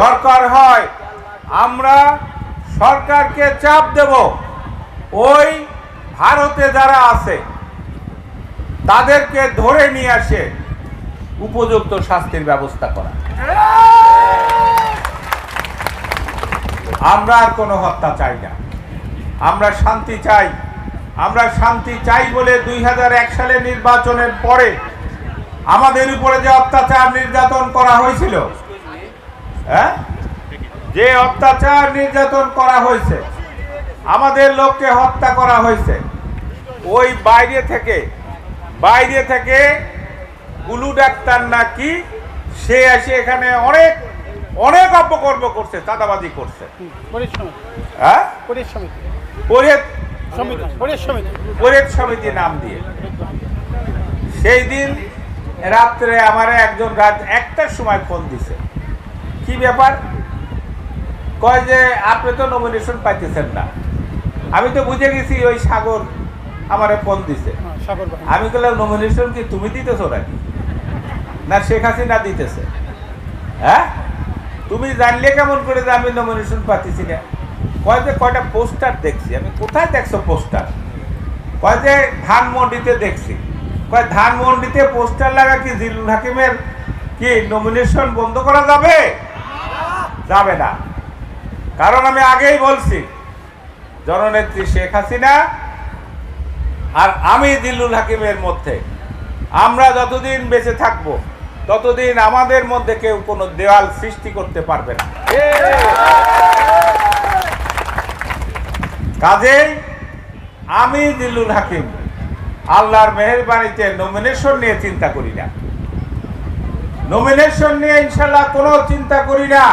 দরকার হয়, আমরা সরকারকে চাপ দেব। ওই ভারতে যারা আছে, তাদেরকে ধরে নিয়ে আসে উপযুক্ত শাস্তির ব্যবস্থা করা। আমরা আর কোনো হত্যা চাই না। আমরা শান্তি চাই। আমরা শান্তি চাই বলে দুই হাজার এক সালে নির্বাচনের পরে আমাদের উপরে যে অত্যাচার নির্যাতন করা হয়েছিল হ্যাঁ? যে অত্যাচার নির্যাতন করা হয়েছে আমাদের লোককে হত্যা করা হয়েছে ওই বাইরে থেকে বাইরে থেকে গুলু ডাক্তার নাকি সে এসে এখানে অনেক অনেক অপকর্ম করছে চাঁদাবাজি করছে। হ্যাঁ? সমিতি নাম দিয়ে। সেই দিন রাত্রে আমার একজন রাত একটার সময় ফোন দিছে। কি ব্যাপার? কয় যে আপনি তো নমিনেশন পাইতেছেন না। আমি তো বুঝে গেছি ওই সাগর আমারে ফোন দিছে। হ্যাঁ, আমি বললাম নমিনেশন কি তুমি দিতেছো নাকি? না শেখ হাসিনা দিতেছে। হ্যাঁ? তুমি জানলে কেমন করে যে আমি নমিনেশন পাচ্ছি না? কয় যে কয়টা পোস্টার দেখছি? আমি কোথায় দেখছ পোস্টার? কয় যে ধানমন্ডিতে দেখছি। কয় ধানমন্ডিতে পোস্টার লাগা কি জিল্লুল হাকিমের কি নমিনেশন বন্ধ করা যাবে? যাবে না। কারণ আমি আগেই বলছি, জননেত্রী শেখ হাসিনা আর আমি দিল্লুল হাকিমের মধ্যে। আমরা যতদিন বেঁচে থাকব, ততদিন আমাদের মধ্যে কেউ কোনো দেওয়াল সৃষ্টি করতে পারবে না। কাজেই আমি দিল্লুল হাকিম, আল্লাহর মেহেরবানিতে নমিনেশন নিয়ে চিন্তা করি না। নমিনেশন নিয়ে ইনশাল্লাহ কোনো চিন্তা করি না।